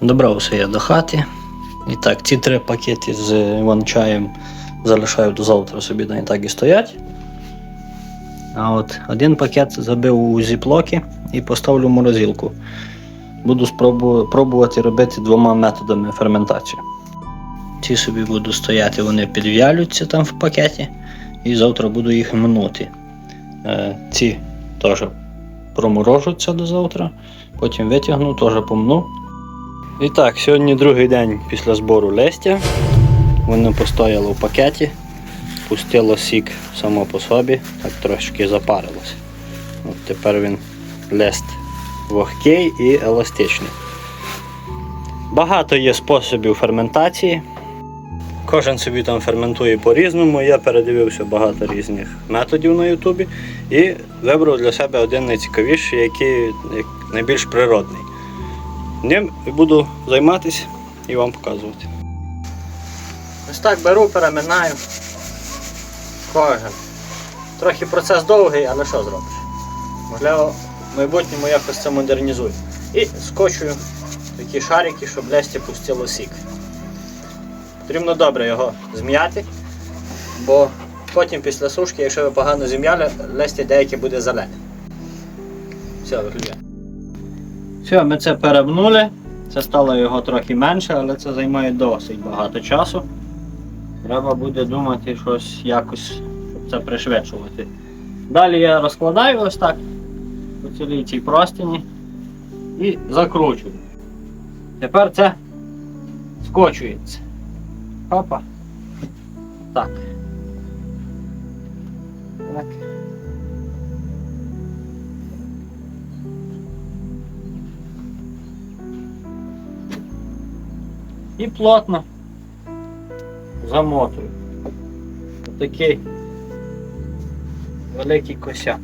Добрався я до хати. І так, ці три пакети з іван-чаєм залишаю до завтра собі, да так і стоять. А от один пакет забив у зіплоки і поставлю в морозилку. Буду спробу- пробувати робити двома методами ферментації. Ці собі буду стояти, вони підв'ялюються там в пакеті, і завтра буду їх минути. Е, ці теж проморожуться до завтра, потім витягну, теж помну. І так, сьогодні другий день після збору листя. Воно постояло в пакеті, пустило сік само по собі, так трошки запарилося. От тепер він лист вогкий і еластичний. Багато є способів ферментації. Кожен собі там ферментує по-різному. Я передивився багато різних методів на Ютубі і вибрав для себе один найцікавіший, який найбільш природний. Ним буду займатися і вам показувати. Ось так беру, переминаю. Кожен. Трохи процес довгий, але що зробиш? Можливо, в майбутньому якось це модернізую. І скочую такі шарики, щоб листя пустило сік. Потрібно добре його зм'яти, бо потім після сушки, якщо ви погано зім'яли, листя деяке буде зелене. Все, виключай. Все, ми це перебнули. Це стало його трохи менше, але це займає досить багато часу. Треба буде думати щось якось, щоб це пришвидшувати. Далі я розкладаю ось так по цілій цій простіні і закручую. Тепер це скочується. Опа. Так. Так. І плотно замотую. Отакий великий косяк.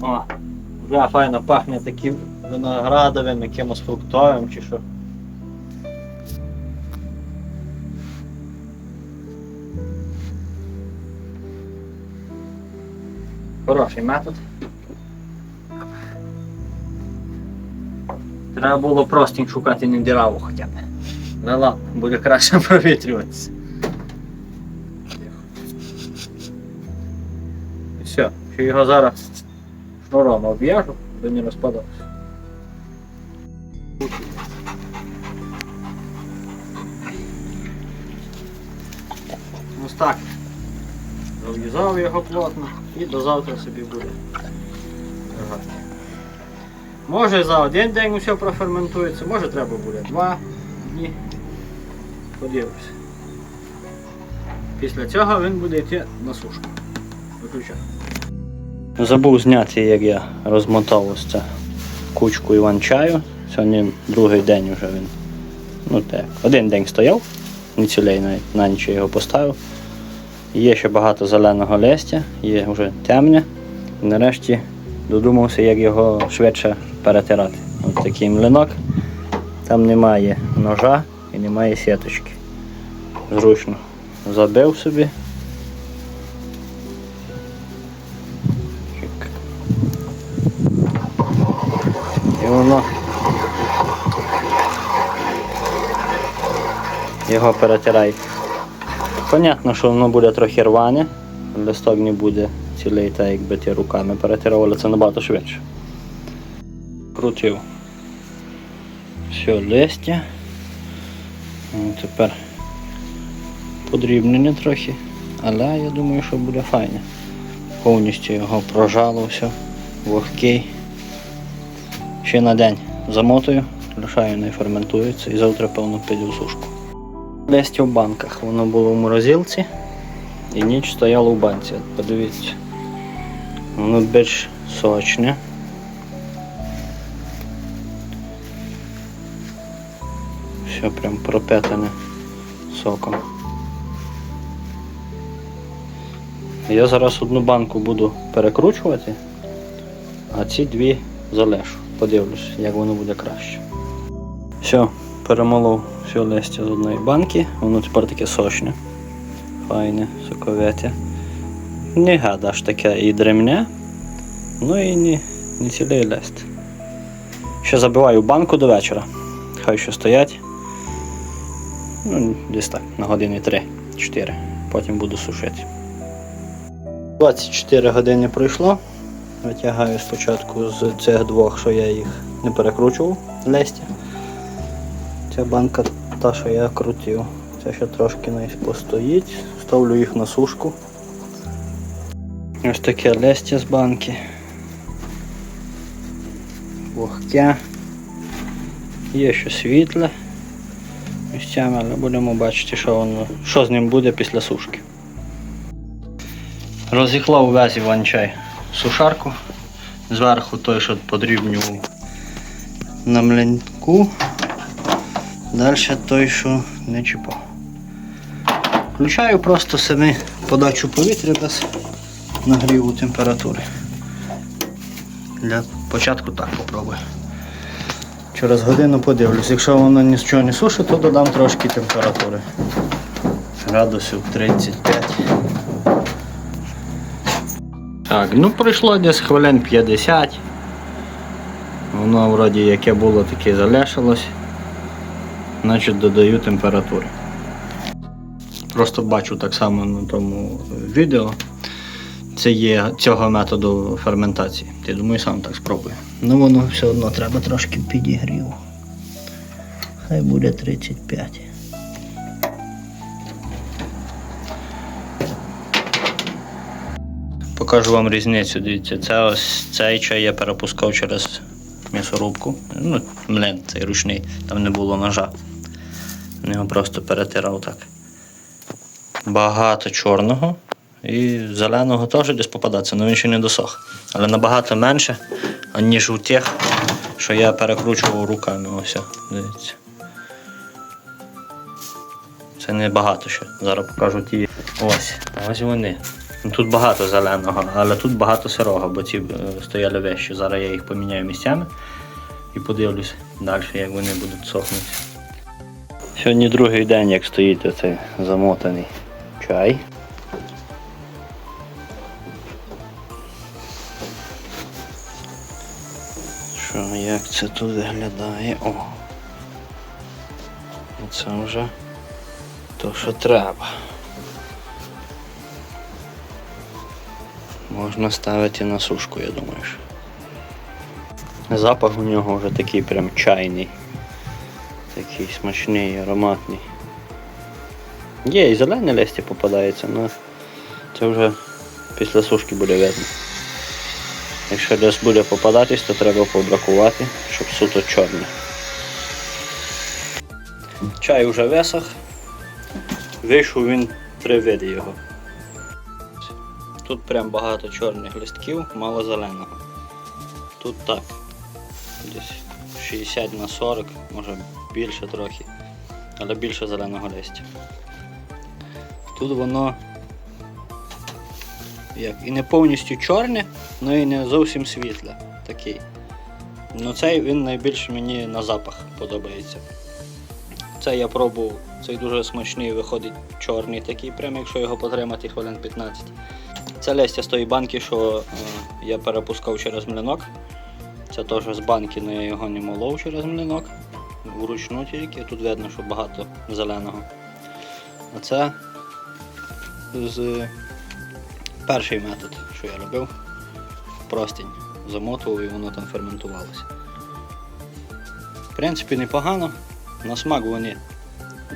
О, вже файно пахне таким виноградовим, якимось фруктовим чи що. Хороший метод. Треба було простінь шукати не діраву хоча б. Ну ладно, буде краще провітрюватися. І все, що його зараз шнуром обв'яжу, щоб не розпадався. Ось так. Зав'язав його плотно і до завтра собі буде. лежати. Може за один день усе проферментується, може треба буде два дні. Подивимося. Після цього він буде йти на сушку. Виключаю. Забув зняти, як я розмотав ось це кучку іван-чаю. Сьогодні другий день вже він. Ну так, один день стояв, не цілей навіть на ніч його поставив. Є ще багато зеленого листя, є вже темне. Нарешті додумався, як його швидше перетирати. Ось такий млинок. Там немає ножа і немає сіточки. Зручно. Забив собі. І воно його перетирай. Понятно, що воно буде трохи рване, листок не буде цілий, так якби ти руками перетирав, але це набагато швидше. Крутив все листя. Тепер подрібнення трохи, але я думаю, що буде файно. Повністю його прожало все, вогкий. Ще на день замотую, лишаю, не ферментується і завтра, певно, піду в сушку. Листя в банках, воно було в морозилці і ніч стояло в банці. Подивіться. Воно більш сочне. Все прям пропитане соком. Я зараз одну банку буду перекручувати, а ці дві залишу. Подивлюсь, як воно буде краще. Все, перемолов все листя з одної банки, воно тепер таке сочне. Файне, соковите. Не гада аж таке і древне, ну і не, не цілий лист. Ще забиваю банку до вечора. Хай ще стоять. Ну, десь так, на години 3-4. Потім буду сушити. 24 години пройшло. Витягаю спочатку з цих двох, що я їх не перекручував листя. Ця банка та, що я крутив. Це ще трошки навіть постоїть. Ставлю їх на сушку. Ось таке листя з банки. Вогке. Є ще світле місцями, але будемо бачити, що воно, що з ним буде після сушки. Розіклав весь іван-чай сушарку. Зверху той, що подрібнював на млинку. Далі той, що не чіпав. Включаю просто самі подачу повітря без нагріву температури. Для початку так попробую. Через годину подивлюсь. Якщо воно нічого не сушить, то додам трошки температури. Градусів 35. Так, ну пройшло десь хвилин 50. Воно вроді яке було, таке залишилось. Значить додаю температури. Просто бачу так само на тому відео. Це є цього методу ферментації. Ти думаю, сам так спробую. Ну воно все одно треба трошки підігріву. Хай буде 35. Покажу вам різницю. Дивіться, це ось цей чай я перепускав через м'ясорубку. Ну, млин, цей ручний, там не було ножа. Його просто перетирав так. Багато чорного і зеленого теж десь попадається, але він ще не досох. Але набагато менше, ніж у тих, що я перекручував руками. Ось, дивіться. Це не багато ще. Зараз покажу ті. Ось, ось вони. Тут багато зеленого, але тут багато сирого, бо ці е, стояли вищі. Зараз я їх поміняю місцями і подивлюсь далі, як вони будуть сохнути. Сьогодні другий день, як стоїть оцей замотаний чай. Як це тут виглядає? О! Це вже то, що треба. Можна ставити на сушку, я думаю. Запах у нього вже такий прям чайний. Такий смачний, ароматний. Є і зелене листя попадається, але це вже після сушки буде видно. Якщо десь буде попадатись, то треба побракувати, щоб суто чорне. Чай вже висох. Вийшов він три його. Тут прям багато чорних листків, мало зеленого. Тут так. Десь 60 на 40, може більше трохи, але більше зеленого листя. Тут воно як і не повністю чорне, але і не зовсім світле. Такий. Ну цей він найбільше мені на запах подобається. Це я пробував, цей дуже смачний виходить чорний такий, прямо якщо його потримати хвилин 15. Це листя з тої банки, що е, я перепускав через млинок. Це теж з банки, але я його не молов через млинок. Вручну тільки. Тут видно, що багато зеленого. А це з перший метод, що я робив. Простінь. Замотував і воно там ферментувалося. В принципі, непогано. На смак вони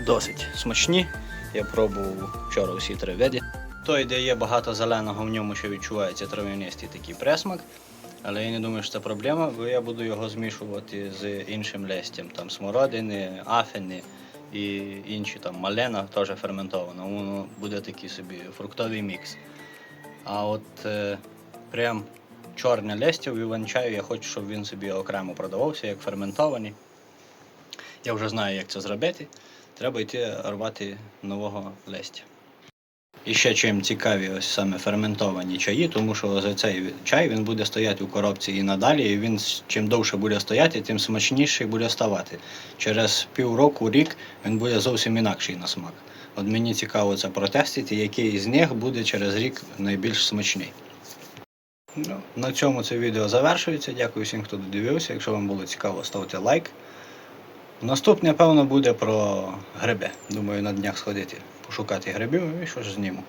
досить смачні. Я пробував вчора всі три види. Той, де є багато зеленого, в ньому ще відчувається трав'янистий такий пресмак. Але я не думаю, що це проблема, бо я буду його змішувати з іншим листям. Там смородини, афини і інші там малена теж ферментована. Воно буде такий собі фруктовий мікс. А от е, прям чорне листя в іван-чаю я хочу, щоб він собі окремо продавався, як ферментований. Я вже знаю, як це зробити. Треба йти рвати нового листя. І ще чим цікаві ось саме ферментовані чаї, тому що за цей чай він буде стояти у коробці і надалі, і він чим довше буде стояти, тим смачніший буде ставати. Через півроку, рік він буде зовсім інакший на смак. От мені цікаво це протестити, який з них буде через рік найбільш смачний. Ну, на цьому це відео завершується. Дякую всім, хто додивився. Якщо вам було цікаво, ставте лайк. Наступне, певно, буде про гриби. Думаю, на днях сходити, пошукати грибів і що ж зніму.